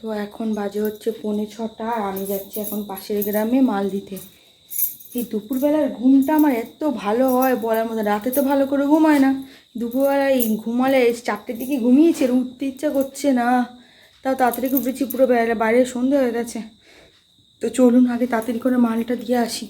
তো এখন বাজে হচ্ছে পৌনে ছটা আর আমি যাচ্ছি এখন পাশের গ্রামে মাল দিতে এই দুপুরবেলার ঘুমটা আমার এত ভালো হয় বলার মতো, রাতে তো ভালো করে ঘুমায় না। দুপুরবেলা এই ঘুমালে চারটের দিকে ঘুমিয়েছে উঠতে ইচ্ছা করছে না। তাও তাড়াতাড়ি ঘুরেছি পুরো বেলা বাইরে সন্ধে হয়ে গেছে। তো চলুন আগে তাড়াতাড়ি করে মালটা দিয়ে আসি।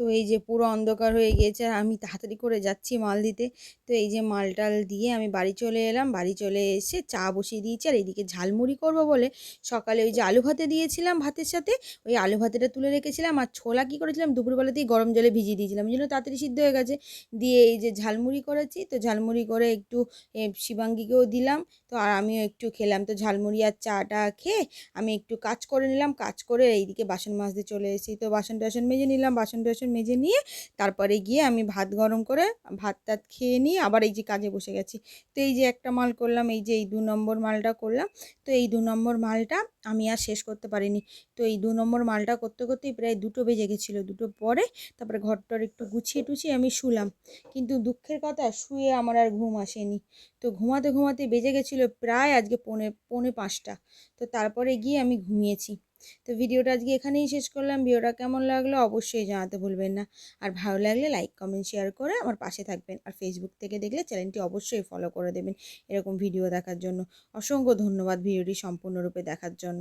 তো এই যে পুরো অন্ধকার হয়ে গিয়েছে আর আমি তাড়াতাড়ি করে যাচ্ছি মাল দিতে। তো এই যে মাল টাল দিয়ে আমি বাড়ি চলে এলাম। বাড়ি চলে এসে চা বসিয়ে দিয়েছি আর এইদিকে ঝালমুড়ি করব বলে সকালে ওই যে আলু ভাতে দিয়েছিলাম ভাতের সাথে। ওই আলু ভাতেটা তুলে রেখেছিলাম আর ছোলা কী করেছিলাম? দুপুরবেলাতেই গরম জলে ভিজিয়ে দিয়েছিলাম। ওই জন্য তাড়াতাড়ি সিদ্ধ হয়ে গেছে। দিয়ে এই যে ঝালমুড়ি করেছি। তো ঝালমুড়ি করে একটু শিবাঙ্গীকেও দিলাম। তো আর আমিও একটু খেলাম। তো ঝালমুড়ি আর চাটা খেয়ে আমি একটু কাজ করে নিলাম। কাজ করে এইদিকে বাসন মাজতে চলে এসেছি। তো বাসন টাসন মেজে নিলাম। বাসন টাসন মেজে নিয়ে তারপরে গিয়ে আমি ভাত গরম করে ভাত টাত খেয়ে নিয়ে আবার এই যে কাজে বসে গেছি। তো এই যে একটা মাল করলাম, এই যে এই দু নম্বর মালটা করলাম, তো এই দু নম্বর মালটা আমি আর শেষ করতে পারিনি। তো এই দু নম্বর মালটা করতে করতেই প্রায় দুটো বেজে গেছিল। দুটো পরে তারপরে ঘরটর একটু গুছিয়ে টুছিয়ে আমি শুলাম। কিন্তু দুঃখের কথা, শুয়ে আমার আর ঘুম আসেনি। তো ঘুমাতে ঘুমাতে বেজে গেছিল প্রায় আজকে পৌনে পৌনে পাঁচটা। তো তারপরে গিয়ে আমি ঘুমিয়েছি। তো ভিডিওটা আজকে এখানেই শেষ করলাম। ভিডিওটা কেমন লাগল অবশ্যই জানাতে ভুলবেন না। আর ভালো লাগলে লাইক কমেন্ট শেয়ার করে আমার পাশে থাকবেন। আর ফেসবুক থেকে দেখলে চ্যানেলটি অবশ্যই ফলো করে দেবেন এরকম ভিডিও দেখার জন্য। অসংখ্য ধন্যবাদ ভিডিওটি সম্পূর্ণরূপে দেখার জন্য।